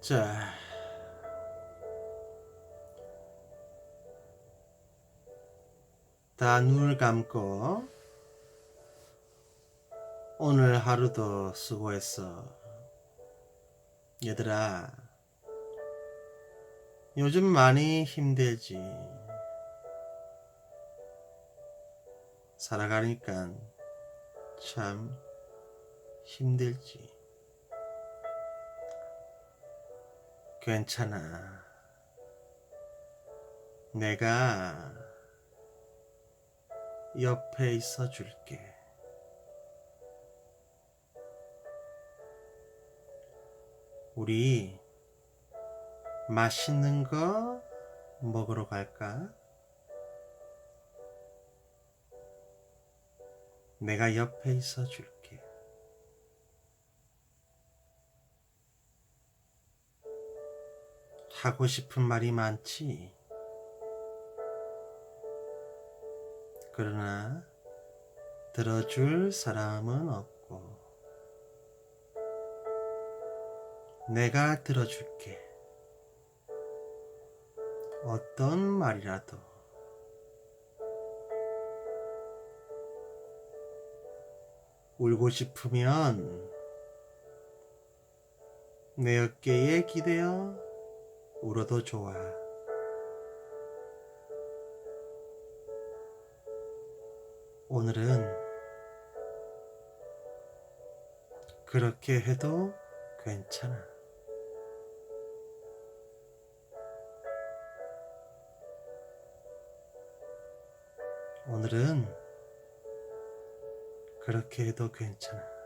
자, 다 눈을 감고 오늘 하루도 수고했어. 얘들아, 요즘 많이 힘들지. 살아가니까 참 힘들지. 괜찮아. 내가 옆에 있어 줄게. 우리 맛있는 거 먹으러 갈까? 내가 옆에 있어 줄게. 하고 싶은 말이 많지. 그러나 들어줄 사람은 없고 내가 들어줄게. 어떤 말이라도 울고 싶으면 내 어깨에 기대어 울어도 좋아. 오늘은 그렇게 해도 괜찮아. 오늘은 그렇게 해도 괜찮아.